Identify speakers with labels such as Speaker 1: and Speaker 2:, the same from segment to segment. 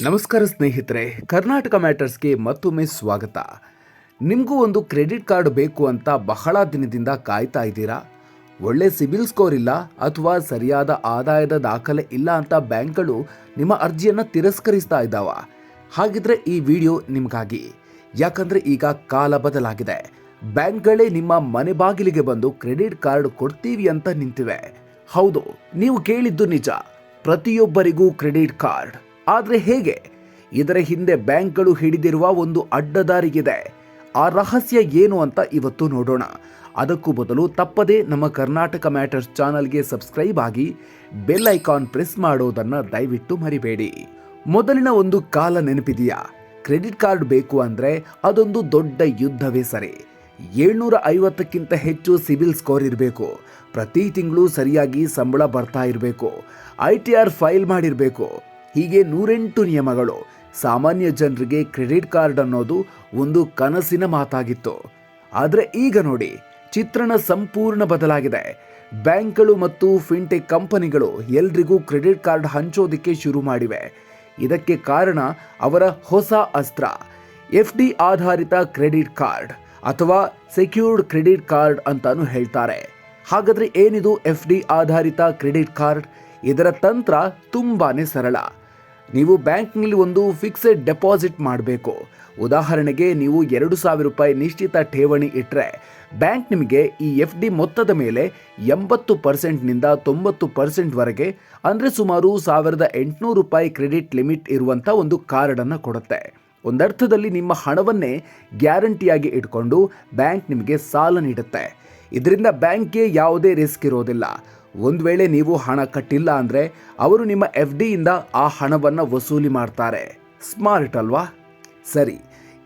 Speaker 1: ನಮಸ್ಕಾರ ಸ್ನೇಹಿತರೆ, ಕರ್ನಾಟಕ ಮ್ಯಾಟರ್ಸ್ಗೆ ಮತ್ತೊಮ್ಮೆ ಸ್ವಾಗತ. ನಿಮಗೂ ಒಂದು ಕ್ರೆಡಿಟ್ ಕಾರ್ಡ್ ಬೇಕು ಅಂತ ಬಹಳ ದಿನದಿಂದ ಕಾಯ್ತಾ ಇದ್ದೀರಾ? ಒಳ್ಳೆ ಸಿಬಿಲ್ ಸ್ಕೋರ್ ಇಲ್ಲ ಅಥವಾ ಸರಿಯಾದ ಆದಾಯದ ದಾಖಲೆ ಇಲ್ಲ ಅಂತ ಬ್ಯಾಂಕ್ಗಳು ನಿಮ್ಮ ಅರ್ಜಿಯನ್ನು ತಿರಸ್ಕರಿಸ್ತಾ ಇದ್ದಾವ? ಹಾಗಿದ್ರೆ ಈ ವಿಡಿಯೋ ನಿಮಗಾಗಿ. ಯಾಕಂದ್ರೆ ಈಗ ಕಾಲ ಬದಲಾಗಿದೆ. ಬ್ಯಾಂಕ್ಗಳೇ ನಿಮ್ಮ ಮನೆ ಬಾಗಿಲಿಗೆ ಬಂದು ಕ್ರೆಡಿಟ್ ಕಾರ್ಡ್ ಕೊಡ್ತೀವಿ ಅಂತ ನಿಂತಿವೆ. ಹೌದು, ನೀವು ಕೇಳಿದ್ದು ನಿಜ. ಪ್ರತಿಯೊಬ್ಬರಿಗೂ ಕ್ರೆಡಿಟ್ ಕಾರ್ಡ್. ಆದ್ರೆ ಹೇಗೆ? ಇದರ ಹಿಂದೆ ಬ್ಯಾಂಕ್ಗಳು ಹಿಡಿದಿರುವ ಒಂದು ಅಡ್ಡದಾರಿಗಿದೆ. ಆ ರಹಸ್ಯ ಏನು ಅಂತ ಇವತ್ತು ನೋಡೋಣ. ಅದಕ್ಕೂ ಬದಲು ತಪ್ಪದೇ ನಮ್ಮ ಕರ್ನಾಟಕ ಮ್ಯಾಟರ್ಸ್ ಚಾನಲ್ಗೆ ಸಬ್ಸ್ಕ್ರೈಬ್ ಆಗಿ ಬೆಲ್ ಐಕಾನ್ ಪ್ರೆಸ್ ಮಾಡೋದನ್ನು ದಯವಿಟ್ಟು ಮರಿಬೇಡಿ. ಮೊದಲಿನ ಒಂದು ಕಾಲ ನೆನಪಿದೆಯಾ? ಕ್ರೆಡಿಟ್ ಕಾರ್ಡ್ ಬೇಕು ಅಂದರೆ ಅದೊಂದು ದೊಡ್ಡ ಯುದ್ಧವೇ ಸರಿ. ಏಳ್ನೂರ ಐವತ್ತಕ್ಕಿಂತ ಹೆಚ್ಚು ಸಿಬಿಲ್ ಸ್ಕೋರ್ ಇರಬೇಕು. ಪ್ರತಿ ತಿಂಗಳು ಸರಿಯಾಗಿ ಸಂಬಳ ಬರ್ತಾ ಇರಬೇಕು. ಐ ಟಿ ಆರ್ ಫೈಲ್ ಮಾಡಿರಬೇಕು. ಹೀಗೆ ನೂರೆಂಟು ನಿಯಮಗಳು. ಸಾಮಾನ್ಯ ಜನರಿಗೆ ಕ್ರೆಡಿಟ್ ಕಾರ್ಡ್ ಅನ್ನೋದು ಒಂದು ಕನಸಿನ ಮಾತಾಗಿತ್ತು. ಆದರೆ ಈಗ ನೋಡಿ, ಚಿತ್ರಣ ಸಂಪೂರ್ಣ ಬದಲಾಗಿದೆ. ಬ್ಯಾಂಕ್ಗಳು ಮತ್ತು ಫಿನ್ಟೆಕ್ ಕಂಪನಿಗಳು ಎಲ್ರಿಗೂ ಕ್ರೆಡಿಟ್ ಕಾರ್ಡ್ ಹಂಚೋದಕ್ಕೆ ಶುರು ಮಾಡಿವೆ. ಇದಕ್ಕೆ ಕಾರಣ ಅವರ ಹೊಸ ಅಸ್ತ್ರ ಎಫ್ ಡಿ ಆಧಾರಿತ ಕ್ರೆಡಿಟ್ ಕಾರ್ಡ್ ಅಥವಾ ಸೆಕ್ಯೂರ್ಡ್ ಕ್ರೆಡಿಟ್ ಕಾರ್ಡ್ ಅಂತಾನು ಹೇಳ್ತಾರೆ. ಹಾಗಾದ್ರೆ ಏನಿದು ಎಫ್ ಡಿ ಆಧಾರಿತ ಕ್ರೆಡಿಟ್ ಕಾರ್ಡ್? ಇದರ ತಂತ್ರ ತುಂಬಾ ಸರಳ. ನೀವು ಬ್ಯಾಂಕ್ನಲ್ಲಿ ಒಂದು ಫಿಕ್ಸೆಡ್ ಡೆಪಾಸಿಟ್ ಮಾಡಬೇಕು. ಉದಾಹರಣೆಗೆ, ನೀವು ಎರಡು ಸಾವಿರ ರೂಪಾಯಿ ನಿಶ್ಚಿತ ಠೇವಣಿ ಇಟ್ಟರೆ ಬ್ಯಾಂಕ್ ನಿಮಗೆ ಈ ಎಫ್ ಡಿ ಮೊತ್ತದ ಮೇಲೆ ಎಂಬತ್ತು ಪರ್ಸೆಂಟ್ನಿಂದ ತೊಂಬತ್ತು ಪರ್ಸೆಂಟ್ವರೆಗೆ ಅಂದರೆ ಸುಮಾರು ಸಾವಿರದ ಎಂಟುನೂರು ರೂಪಾಯಿ ಕ್ರೆಡಿಟ್ ಲಿಮಿಟ್ ಇರುವಂಥ ಒಂದು ಕಾರ್ಡನ್ನು ಕೊಡುತ್ತೆ. ಒಂದರ್ಥದಲ್ಲಿ ನಿಮ್ಮ ಹಣವನ್ನೇ ಗ್ಯಾರಂಟಿಯಾಗಿ ಇಟ್ಕೊಂಡು ಬ್ಯಾಂಕ್ ನಿಮಗೆ ಸಾಲ ನೀಡುತ್ತೆ. ಇದರಿಂದ ಬ್ಯಾಂಕ್ಗೆ ಯಾವುದೇ ರಿಸ್ಕ್ ಇರೋದಿಲ್ಲ. ಒಂದು ವೇಳೆ ನೀವು ಹಣ ಕಟ್ಟಿಲ್ಲ ಅಂದರೆ ಅವರು ನಿಮ್ಮ ಎಫ್ ಡಿಯಿಂದ ಆ ಹಣವನ್ನು ವಸೂಲಿ ಮಾಡ್ತಾರೆ. ಸ್ಮಾರ್ಟ್ ಅಲ್ವಾ? ಸರಿ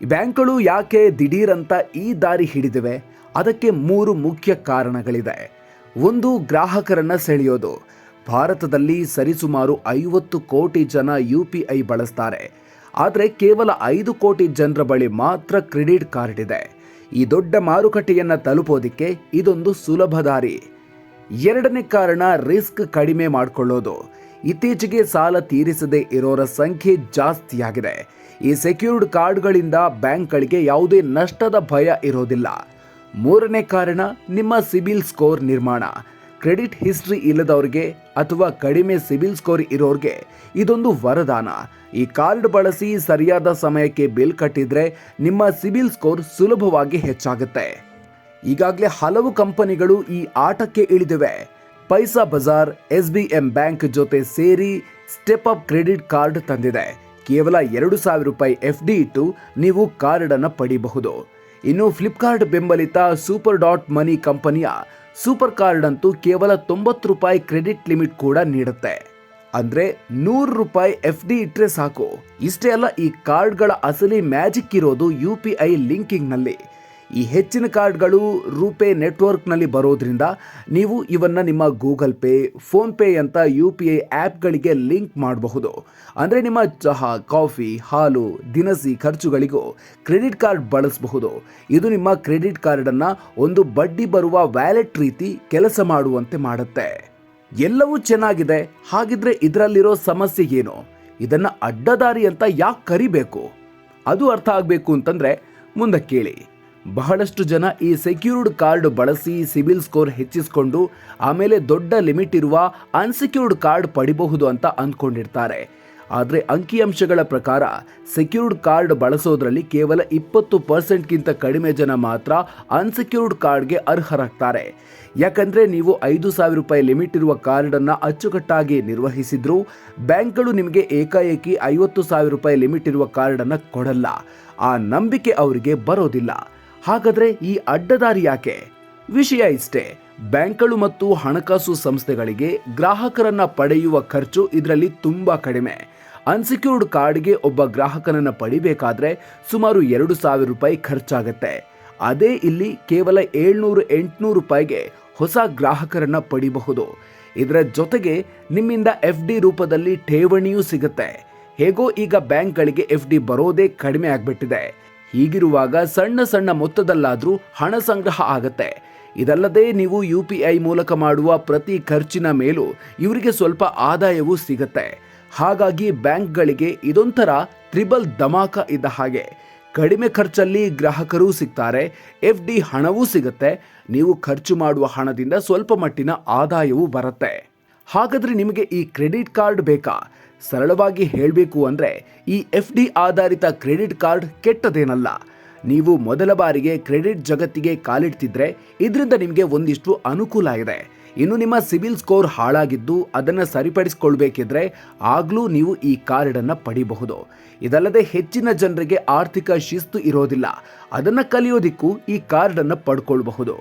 Speaker 1: ಬ್ಯಾಂಕ್ಗಳು ಯಾಕೆ ದಿಢೀರಂತ ಈ ದಾರಿ ಹಿಡಿದಿವೆ? ಅದಕ್ಕೆ ಮೂರು ಮುಖ್ಯ ಕಾರಣಗಳಿದೆ. ಒಂದು, ಗ್ರಾಹಕರನ್ನ ಸೆಳೆಯೋದು. ಭಾರತದಲ್ಲಿ ಸರಿಸುಮಾರು ಐವತ್ತು ಕೋಟಿ ಜನ ಯು ಪಿ ಐ ಬಳಸ್ತಾರೆ. ಆದರೆ ಕೇವಲ ಐದು ಕೋಟಿ ಜನರ ಬಳಿ ಮಾತ್ರ ಕ್ರೆಡಿಟ್ ಕಾರ್ಡ್ ಇದೆ. ಈ ದೊಡ್ಡ ಮಾರುಕಟ್ಟೆಯನ್ನು ತಲುಪೋದಿಕ್ಕೆ ಇದೊಂದು ಸುಲಭ ದಾರಿ. ಎರಡನೇ ಕಾರಣ ರಿಸ್ಕ್ ಕಡಿಮೆ ಮಾಡಿಕೊಳ್ಳೋದು. ಇತ್ತೀಚೆಗೆ ಸಾಲ ತೀರಿಸದೇ ಇರೋರ ಸಂಖ್ಯೆ ಜಾಸ್ತಿಯಾಗಿದೆ. ಈ ಸೆಕ್ಯೂರ್ಡ್ ಕಾರ್ಡ್ಗಳಿಂದ ಬ್ಯಾಂಕ್ಗಳಿಗೆ ಯಾವುದೇ ನಷ್ಟದ ಭಯ ಇರೋದಿಲ್ಲ. ಮೂರನೇ ಕಾರಣ, ನಿಮ್ಮ ಸಿಬಿಲ್ ಸ್ಕೋರ್ ನಿರ್ಮಾಣ. ಕ್ರೆಡಿಟ್ ಹಿಸ್ಟ್ರಿ ಇಲ್ಲದವ್ರಿಗೆ ಅಥವಾ ಕಡಿಮೆ ಸಿಬಿಲ್ ಸ್ಕೋರ್ ಇರೋರಿಗೆ ಇದೊಂದು ವರದಾನ. ಈ ಕಾರ್ಡ್ ಬಳಸಿ ಸರಿಯಾದ ಸಮಯಕ್ಕೆ ಬಿಲ್ ಕಟ್ಟಿದ್ರೆ ನಿಮ್ಮ ಸಿಬಿಲ್ ಸ್ಕೋರ್ ಸುಲಭವಾಗಿ ಹೆಚ್ಚಾಗುತ್ತೆ. ಈಗಾಗಲೇ ಹಲವು ಕಂಪನಿಗಳು ಈ ಆಟಕ್ಕೆ ಇಳಿದಿವೆ. Paisabazaar S B M bank ಜೊತೆ ಸೇರಿ ಸ್ಟೆಪ್ ಅಪ್ ಕ್ರೆಡಿಟ್ ಕಾರ್ಡ್ ತಂದಿದೆ. ಕೇವಲ ಎರಡು ಸಾವಿರ ರೂಪಾಯಿ ಎಫ್ ಡಿ ಇಟ್ಟು ನೀವು ಕಾರ್ಡ್ ಅನ್ನು ಪಡೆಯಬಹುದು ಇನ್ನು ಫ್ಲಿಪ್ಕಾರ್ಟ್ ಬೆಂಬಲಿತ ಸೂಪರ್ ಡಾಟ್ ಮನಿ ಕಂಪನಿಯ ಸೂಪರ್ ಕಾರ್ಡ್ ಅಂತೂ ಕೇವಲ ತೊಂಬತ್ತು ರೂಪಾಯಿ ಕ್ರೆಡಿಟ್ ಲಿಮಿಟ್ ಕೂಡ ನೀಡುತ್ತೆ. ಅಂದ್ರೆ ನೂರು ರೂಪಾಯಿ ಎಫ್ ಡಿ ಇಟ್ಟರೆ ಸಾಕು. ಇಷ್ಟೇ ಅಲ್ಲ, ಈ ಕಾರ್ಡ್ಗಳ ಅಸಲಿ ಮ್ಯಾಜಿಕ್ ಇರೋದು ಯು ಪಿ ಐ ಲಿಂಕಿಂಗ್ನಲ್ಲಿ ಈ ಹೆಚ್ಚಿನ ಕಾರ್ಡ್ಗಳು ರೂಪೇ ನೆಟ್ವರ್ಕ್ನಲ್ಲಿ ಬರೋದ್ರಿಂದ ನೀವು ಇವನ್ನ ನಿಮ್ಮ ಗೂಗಲ್ ಪೇ, ಫೋನ್ ಪೇ ಅಂತ ಯು ಪಿ ಐ ಆ್ಯಪ್ಗಳಿಗೆ ಲಿಂಕ್ ಮಾಡಬಹುದು. ಅಂದರೆ ನಿಮ್ಮ ಚಹಾ, ಕಾಫಿ, ಹಾಲು, ದಿನಸಿ ಖರ್ಚುಗಳಿಗೂ ಕ್ರೆಡಿಟ್ ಕಾರ್ಡ್ ಬಳಸಬಹುದು. ಇದು ನಿಮ್ಮ ಕ್ರೆಡಿಟ್ ಕಾರ್ಡನ್ನು ಒಂದು ಬಡ್ಡಿ ಬರುವ ವ್ಯಾಲೆಟ್ ರೀತಿ ಕೆಲಸ ಮಾಡುವಂತೆ ಮಾಡುತ್ತೆ. ಎಲ್ಲವೂ ಚೆನ್ನಾಗಿದೆ. ಹಾಗಿದ್ರೆ ಇದರಲ್ಲಿರೋ ಸಮಸ್ಯೆ ಏನು? ಇದನ್ನು ಅಡ್ಡದಾರಿ ಅಂತ ಯಾಕೆ ಕರಿಬೇಕು? ಅದು ಅರ್ಥ ಆಗಬೇಕು ಅಂತಂದರೆ ಮುಂದೆ ಕೇಳಿ. ಬಹಳಷ್ಟು ಜನ ಈ ಸೆಕ್ಯೂರ್ಡ್ ಕಾರ್ಡ್ ಬಳಸಿ ಸಿಬಿಲ್ ಸ್ಕೋರ್ ಹೆಚ್ಚಿಸಿಕೊಂಡು ಆಮೇಲೆ ದೊಡ್ಡ ಲಿಮಿಟ್ ಇರುವ ಅನ್ಸೆಕ್ಯೂರ್ಡ್ ಕಾರ್ಡ್ ಪಡಿಬಹುದು ಅಂತ ಅಂದ್ಕೊಂಡಿರ್ತಾರೆ. ಆದರೆ ಅಂಕಿಅಂಶಗಳ ಪ್ರಕಾರ ಸೆಕ್ಯೂರ್ಡ್ ಕಾರ್ಡ್ ಬಳಸೋದ್ರಲ್ಲಿ ಕೇವಲ ಇಪ್ಪತ್ತು ಪರ್ಸೆಂಟ್ಗಿಂತ ಕಡಿಮೆ ಜನ ಮಾತ್ರ ಅನ್ಸೆಕ್ಯೂರ್ಡ್ ಕಾರ್ಡ್ಗೆ ಅರ್ಹರಾಗ್ತಾರೆ. ಯಾಕಂದರೆ ನೀವು ಐದು ಸಾವಿರ ರೂಪಾಯಿ ಲಿಮಿಟ್ ಇರುವ ಕಾರ್ಡನ್ನು ಅಚ್ಚುಕಟ್ಟಾಗಿ ನಿರ್ವಹಿಸಿದ್ರು ಬ್ಯಾಂಕ್ಗಳು ನಿಮಗೆ ಏಕಾಏಕಿ ಐವತ್ತು ಸಾವಿರ ರೂಪಾಯಿ ಲಿಮಿಟ್ ಇರುವ ಕಾರ್ಡನ್ನು ಕೊಡಲ್ಲ. ಆ ನಂಬಿಕೆ ಅವರಿಗೆ ಬರೋದಿಲ್ಲ. ಹಾಗಾದ್ರೆ ಈ ಅಡ್ಡದಾರಿ ಯಾಕೆ? ವಿಷಯ ಇಷ್ಟೇ. ಬ್ಯಾಂಕ್ಗಳು ಮತ್ತು ಹಣಕಾಸು ಸಂಸ್ಥೆಗಳಿಗೆ ಗ್ರಾಹಕರನ್ನ ಪಡೆಯುವ ಖರ್ಚು ಇದರಲ್ಲಿ ತುಂಬಾ ಕಡಿಮೆ. ಅನ್ಸೆಕ್ಯೂರ್ಡ್ ಕಾರ್ಡ್ಗೆ ಒಬ್ಬ ಗ್ರಾಹಕನನ್ನ ಪಡಿಬೇಕಾದ್ರೆ ಸುಮಾರು ಎರಡು ಸಾವಿರ ರೂಪಾಯಿ ಖರ್ಚಾಗತ್ತೆ. ಅದೇ ಇಲ್ಲಿ ಕೇವಲ ಏಳ್ನೂರು ಎಂಟುನೂರು ರೂಪಾಯಿಗೆ ಹೊಸ ಗ್ರಾಹಕರನ್ನ ಪಡಿಬಹುದು. ಇದರ ಜೊತೆಗೆ ನಿಮ್ಮಿಂದ ಎಫ್ ಡಿ ರೂಪದಲ್ಲಿ ಠೇವಣಿಯೂ ಸಿಗುತ್ತೆ. ಹೇಗೋ ಈಗ ಬ್ಯಾಂಕ್ಗಳಿಗೆ ಎಫ್ ಡಿ ಬರೋದೇ ಕಡಿಮೆ ಆಗ್ಬಿಟ್ಟಿದೆ. ಹೀಗಿರುವಾಗ ಸಣ್ಣ ಸಣ್ಣ ಮೊತ್ತದಲ್ಲಾದರೂ ಹಣ ಸಂಗ್ರಹ ಆಗತ್ತೆ. ಇದಲ್ಲದೆ ನೀವು ಯು ಪಿ ಐ ಮೂಲಕ ಮಾಡುವ ಪ್ರತಿ ಖರ್ಚಿನ ಮೇಲೂ ಇವರಿಗೆ ಸ್ವಲ್ಪ ಆದಾಯವೂ ಸಿಗತ್ತೆ. ಹಾಗಾಗಿ ಬ್ಯಾಂಕ್ಗಳಿಗೆ ಇದೊಂಥರ ತ್ರಿಬಲ್ ಧಮಾಕ ಇದ್ದ ಹಾಗೆ. ಕಡಿಮೆ ಖರ್ಚಲ್ಲಿ ಗ್ರಾಹಕರೂ ಸಿಗ್ತಾರೆ, ಎಫ್ ಡಿ ಹಣವೂ ಸಿಗುತ್ತೆ, ನೀವು ಖರ್ಚು ಮಾಡುವ ಹಣದಿಂದ ಸ್ವಲ್ಪ ಮಟ್ಟಿನ ಆದಾಯವೂ ಬರುತ್ತೆ. ಹಾಗಾದರೆ ನಿಮಗೆ ಈ ಕ್ರೆಡಿಟ್ ಕಾರ್ಡ್ ಬೇಕಾ? ಸರಳವಾಗಿ ಹೇಳಬೇಕು ಅಂದರೆ ಈ ಎಫ್ ಡಿ ಆಧಾರಿತ ಕ್ರೆಡಿಟ್ ಕಾರ್ಡ್ ಕೆಟ್ಟದೇನಲ್ಲ. ನೀವು ಮೊದಲ ಬಾರಿಗೆ ಕ್ರೆಡಿಟ್ ಜಗತ್ತಿಗೆ ಕಾಲಿಡ್ತಿದ್ರೆ ಇದರಿಂದ ನಿಮಗೆ ಒಂದಿಷ್ಟು ಅನುಕೂಲ ಇದೆ. ಇನ್ನು ನಿಮ್ಮ ಸಿಬಿಲ್ ಸ್ಕೋರ್ ಹಾಳಾಗಿದ್ದು ಅದನ್ನು ಸರಿಪಡಿಸಿಕೊಳ್ಬೇಕಿದ್ರೆ ಆಗಲೂ ನೀವು ಈ ಕಾರ್ಡನ್ನು ಪಡಿಬಹುದು. ಇದಲ್ಲದೆ ಹೆಚ್ಚಿನ ಜನರಿಗೆ ಆರ್ಥಿಕ ಶಿಸ್ತು ಇರೋದಿಲ್ಲ. ಅದನ್ನು ಕಲಿಯೋದಿಕ್ಕೂ ಈ ಕಾರ್ಡನ್ನು ಪಡ್ಕೊಳ್ಬಹುದು.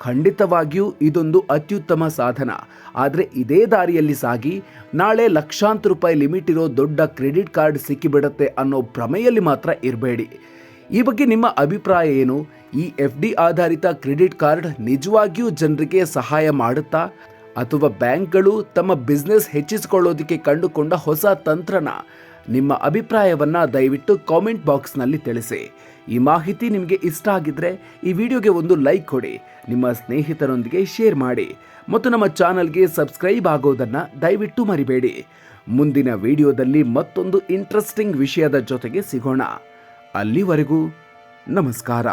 Speaker 1: ಖಂಡಿತವಾಗಿಯೂ ಇದೊಂದು ಅತ್ಯುತ್ತಮ ಸಾಧನ. ಆದರೆ ಇದೇ ದಾರಿಯಲ್ಲಿ ಸಾಗಿ, ನಾಳೆ ಲಕ್ಷಾಂತರ ರೂಪಾಯಿ ಲಿಮಿಟ್ ಇರೋ ದೊಡ್ಡ ಕ್ರೆಡಿಟ್ ಕಾರ್ಡ್ ಸಿಕ್ಕಿಬಿಡತ್ತೆ ಅನ್ನೋ ಭ್ರಮೆಯಲ್ಲಿ ಮಾತ್ರ ಇರಬೇಡಿ. ಈ ಬಗ್ಗೆ ನಿಮ್ಮ ಅಭಿಪ್ರಾಯ ಏನು? ಈ ಎಫ್ ಡಿ ಆಧಾರಿತ ಕ್ರೆಡಿಟ್ ಕಾರ್ಡ್ ನಿಜವಾಗಿಯೂ ಜನರಿಗೆ ಸಹಾಯ ಮಾಡುತ್ತಾ? ಅಥವಾ ಬ್ಯಾಂಕ್ಗಳು ತಮ್ಮ ಬಿಸ್ನೆಸ್ ಹೆಚ್ಚಿಸಿಕೊಳ್ಳೋದಕ್ಕೆ ಕಂಡುಕೊಂಡ ಹೊಸ ತಂತ್ರನ? ನಿಮ್ಮ ಅಭಿಪ್ರಾಯವನ್ನು ದಯವಿಟ್ಟು ಕಾಮೆಂಟ್ ಬಾಕ್ಸ್ನಲ್ಲಿ ತಿಳಿಸಿ. ಈ ಮಾಹಿತಿ ನಿಮಗೆ ಇಷ್ಟ ಆಗಿದ್ರೆ ಈ ವಿಡಿಯೋಗೆ ಒಂದು ಲೈಕ್ ಕೊಡಿ, ನಿಮ್ಮ ಸ್ನೇಹಿತರೊಂದಿಗೆ ಶೇರ್ ಮಾಡಿ ಮತ್ತು ನಮ್ಮ ಚಾನಲ್ಗೆ ಸಬ್ಸ್ಕ್ರೈಬ್ ಆಗೋದನ್ನು ದಯವಿಟ್ಟು ಮರಿಬೇಡಿ. ಮುಂದಿನ ವಿಡಿಯೋದಲ್ಲಿ ಮತ್ತೊಂದು ಇಂಟ್ರೆಸ್ಟಿಂಗ್ ವಿಷಯದ ಜೊತೆಗೆ ಸಿಗೋಣ. ಅಲ್ಲಿವರೆಗೂ ನಮಸ್ಕಾರ.